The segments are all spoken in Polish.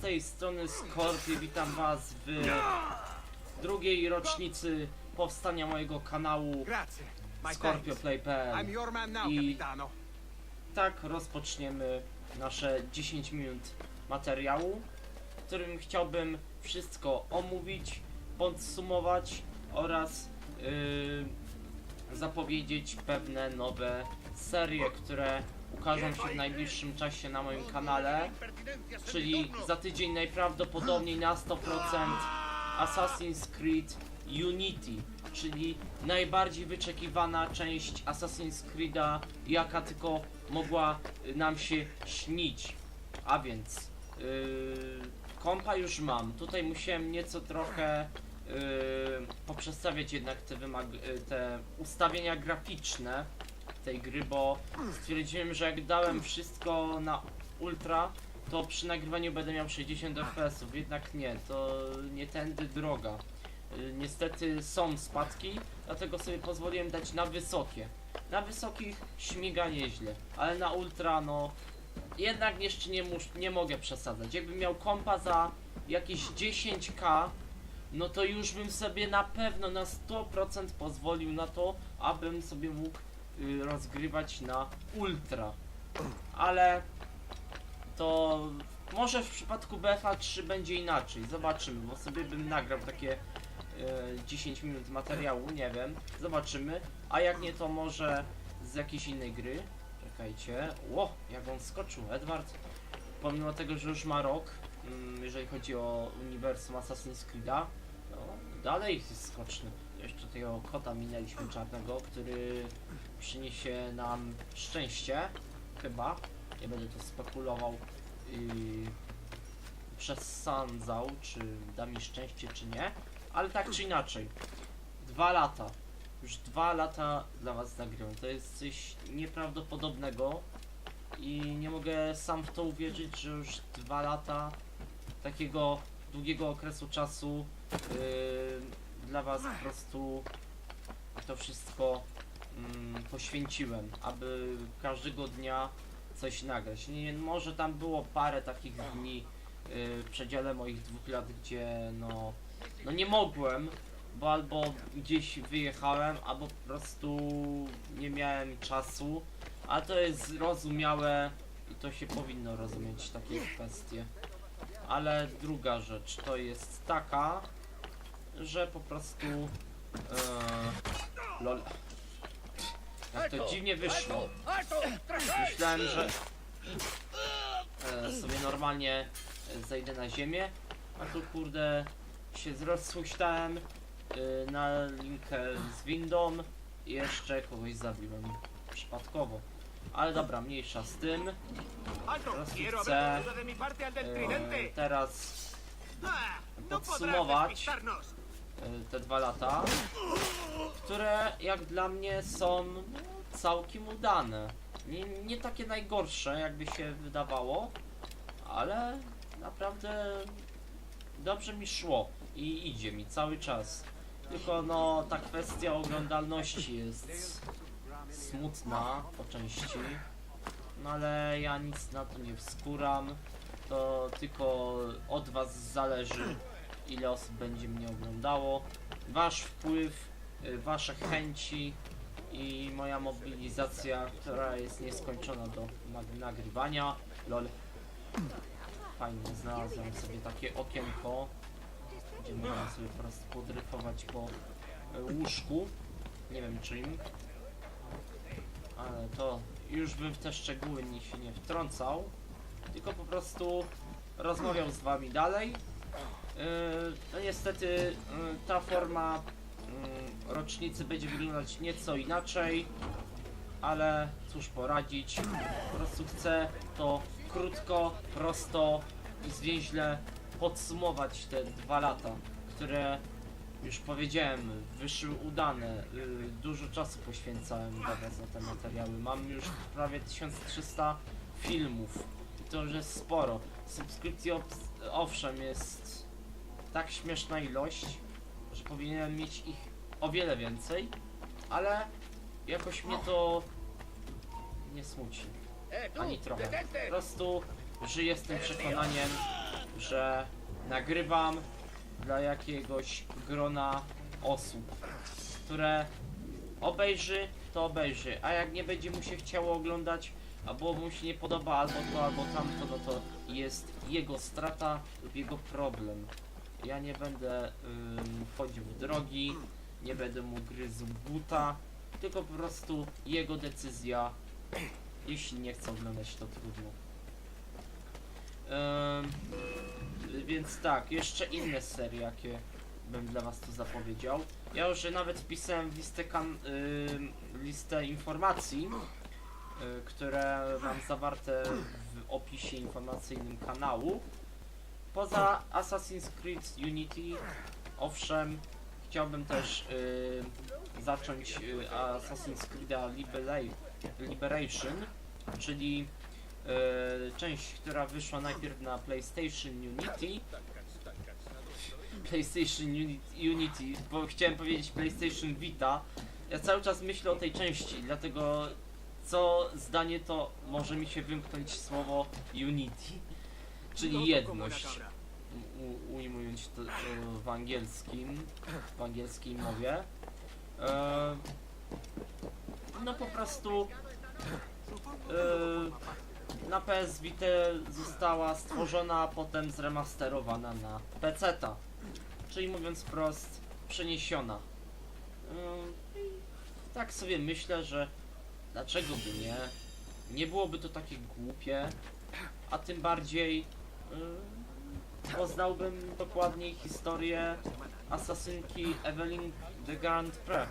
tej strony Skorpio, witam was w drugiej rocznicy powstania mojego kanału Grazie. My Scorpio thanks. Play.pl I'm your man now, I tak rozpoczniemy nasze 10 minut materiału, w którym chciałbym wszystko omówić, podsumować oraz yy, zapowiedzieć pewne nowe serie, które ukażą się w najbliższym czasie na moim kanale. Czyli za tydzień najprawdopodobniej na 100% Assassin's Creed Unity, czyli najbardziej wyczekiwana część Assassin's Creed'a, jaka tylko mogła y, nam się śnić. A więc yy, kompa już mam. Tutaj musiałem nieco trochę yy, poprzestawiać jednak te, y, te ustawienia graficzne tej gry, bo stwierdziłem, że jak dałem wszystko na ultra, to przy nagrywaniu będę miał 60 fps, jednak nie, to nie tędy droga. Y, Niestety są spadki, dlatego sobie pozwoliłem dać na wysokie. Na wysokich śmiga nieźle, ale na ultra no jednak jeszcze nie, mus, nie mogę przesadzać. Jakbym miał kompa za jakieś 10k, no to już bym sobie na pewno na 100% pozwolił na to, abym sobie mógł y, rozgrywać na ultra. Ale to może w przypadku BFA 3 będzie inaczej. Zobaczymy, bo sobie bym nagrał takie e, 10 minut materiału, nie wiem. Zobaczymy. A jak nie, to może z jakiejś innej gry. Czekajcie. Ło, jak on skoczył, Edward. Pomimo tego, że już ma rok, mm, jeżeli chodzi o uniwersum Assassin's Creed'a, no, dalej jest skoczny. Jeszcze tego kota minęliśmy czarnego, który przyniesie nam szczęście, chyba. Nie będę tu spekulował i przesądzał, czy da mi szczęście, czy nie. Ale tak czy inaczej, dwa lata. Już dwa lata dla was nagrywam. To jest coś nieprawdopodobnego i nie mogę sam w to uwierzyć, że już dwa lata takiego długiego okresu czasu yy, dla was po prostu to wszystko mm, poświęciłem, aby każdego dnia coś nagrać. Nie, może tam było parę takich dni yy, w przedziale moich dwóch lat, gdzie no, no nie mogłem, bo albo gdzieś wyjechałem, albo po prostu nie miałem czasu, a to jest zrozumiałe i to się powinno rozumieć takie kwestie. Ale druga rzecz to jest taka, że po prostu e, lol. Jak to dziwnie wyszło. Myślałem, że e, sobie normalnie zejdę na ziemię, a tu kurde się zrozhuśtałem e, na linkę z windą i jeszcze kogoś zabiłem przypadkowo. Ale dobra, mniejsza z tym. Teraz chcę, E, teraz no podsumować. E, te dwa lata, które jak dla mnie są całkiem udane. Nie, nie takie najgorsze, jakby się wydawało, ale naprawdę dobrze mi szło i idzie mi cały czas. Tylko no ta kwestia oglądalności jest smutna po części. No ale ja nic na to nie wskuram. To tylko od was zależy ile osób będzie mnie oglądało. Wasz wpływ, y, wasze chęci i moja mobilizacja, która jest nieskończona do nag- nagrywania. Lol. Fajnie, znalazłem sobie takie okienko, gdzie można sobie po prostu podryfować po y, łóżku. Nie wiem czym. Ale to już bym w te szczegóły nie się nie wtrącał. Tylko po prostu rozmawiał z wami dalej. Yy, No niestety yy, ta forma yy, rocznicy będzie wyglądać nieco inaczej, ale cóż poradzić. Po prostu chcę to krótko, prosto i zwięźle podsumować te dwa lata, które już powiedziałem, wyszły udane. Dużo czasu poświęcałem was na te materiały. Mam już prawie 1300 filmów. To już jest sporo. Subskrypcji owszem jest tak śmieszna ilość, że powinienem mieć ich o wiele więcej, ale jakoś mnie to nie smuci. Tú, Ani trochę. Po prostu żyję z tym przekonaniem, że nagrywam dla jakiegoś grona osób, które obejrzy, to obejrzy, a jak nie będzie mu się chciało oglądać, albo mu się nie podoba albo to, albo tamto, no to jest jego strata lub jego problem. Ja nie będę wchodził w drogi, nie będę mu gryzł buta, tylko po prostu jego decyzja. Jeśli nie chce oglądać, to trudno. Więc tak, jeszcze inne serie, jakie bym dla was tu zapowiedział. Ja już nawet wpisałem w listę, kan- listę informacji, które mam zawarte w opisie informacyjnym kanału. Poza Assassin's Creed Unity, owszem, chciałbym też y, zacząć y, Assassin's Creed Libera- Liberation, czyli y, część, która wyszła najpierw na PlayStation Unity. PlayStation Uni- Unity, bo chciałem powiedzieć PlayStation Vita. Ja cały czas myślę o tej części, dlatego co zdanie to może mi się wymknąć słowo Unity, czyli jedność. U, ujmując to, w angielskim, w angielskiej mowie. E, no po prostu e, na PS Vita została stworzona, a potem zremasterowana na PC-ta. Czyli mówiąc wprost, przeniesiona. E, tak sobie myślę, że dlaczego by nie? Nie byłoby to takie głupie, a tym bardziej y, poznałbym dokładniej historię asasynki Evelyn de Grand Pré.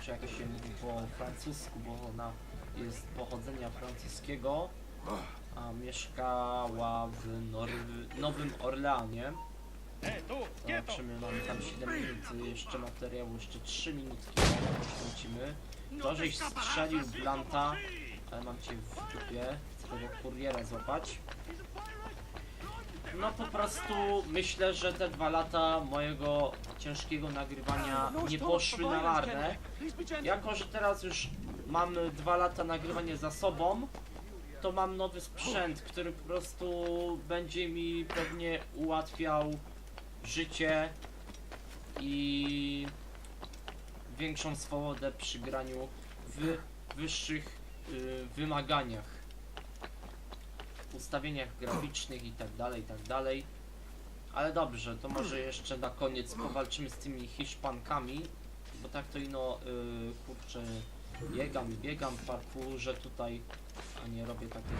Czy jak się mówi po francusku, bo ona jest pochodzenia francuskiego, a mieszkała w Nor- Nowym Orleanie. Zobaczymy, mamy tam 7 minut jeszcze materiału, jeszcze 3 minutki poświęcimy. To, żeś strzelił Blanta, ale mam cię w dupie, chcę tego kuriera złapać. No po prostu myślę, że te dwa lata mojego ciężkiego nagrywania nie poszły na marne. Jako, że teraz już mam dwa lata nagrywania za sobą, to mam nowy sprzęt, który po prostu będzie mi pewnie ułatwiał życie i większą swobodę przy graniu w wyższych y, wymaganiach, ustawieniach graficznych i tak dalej, i tak dalej. Ale dobrze, to może jeszcze na koniec powalczymy z tymi Hiszpankami, bo tak to ino, y, kurczę, biegam biegam w parkurze tutaj, a nie robię takich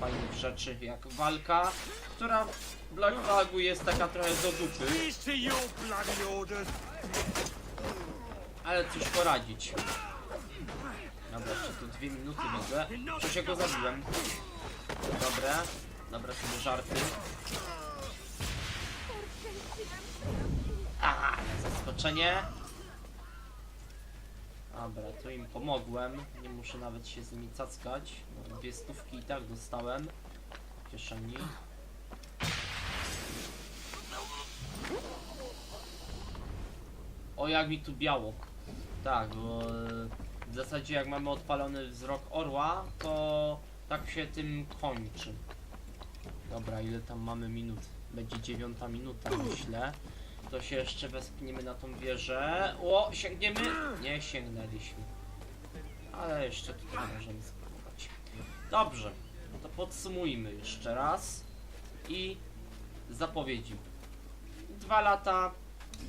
fajnych rzeczy jak walka, która w Black Flagu jest taka trochę do dupy. Ale cóż poradzić. Dobra, jeszcze tu dwie minuty widzę. Przecież ja go zabiłem. Dobre. Dobra, sobie żarty. Aha, zaskoczenie. Dobra, tu im pomogłem. Nie muszę nawet się z nimi cackać. Dwie stówki i tak dostałem w kieszeni. O, jak mi tu biało. Tak, bo e, w zasadzie jak mamy odpalony wzrok orła, to tak się tym kończy. Dobra, ile tam mamy minut? Będzie dziewiąta minuta, myślę. To się jeszcze wespniemy na tą wieżę. O, sięgniemy? Nie sięgnęliśmy. Ale jeszcze tutaj możemy spróbować. Dobrze, no to podsumujmy jeszcze raz. I zapowiedzi. Dwa lata,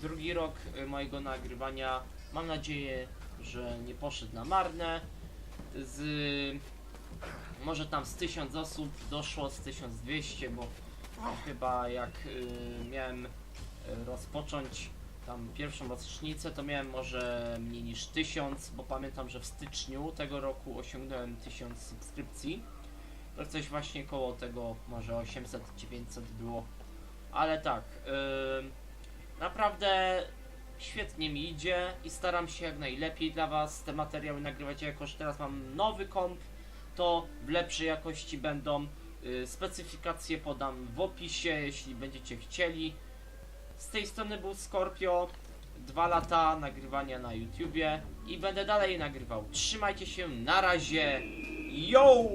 drugi rok y, mojego nagrywania. Mam nadzieję, że nie poszedł na marne. Z może tam z 1000 osób doszło z 1200, bo chyba jak y, miałem y, rozpocząć tam pierwszą rocznicę, to miałem może mniej niż 1000, bo pamiętam, że w styczniu tego roku osiągnąłem 1000 subskrypcji. To coś właśnie koło tego, może 800-900 było. Ale tak, y, naprawdę świetnie mi idzie i staram się jak najlepiej dla Was te materiały nagrywać, jako że teraz mam nowy komp, to w lepszej jakości będą. Y, Specyfikacje podam w opisie, jeśli będziecie chcieli. Z tej strony był Scorpio, dwa lata nagrywania na YouTubie i będę dalej nagrywał. Trzymajcie się, na razie, yo!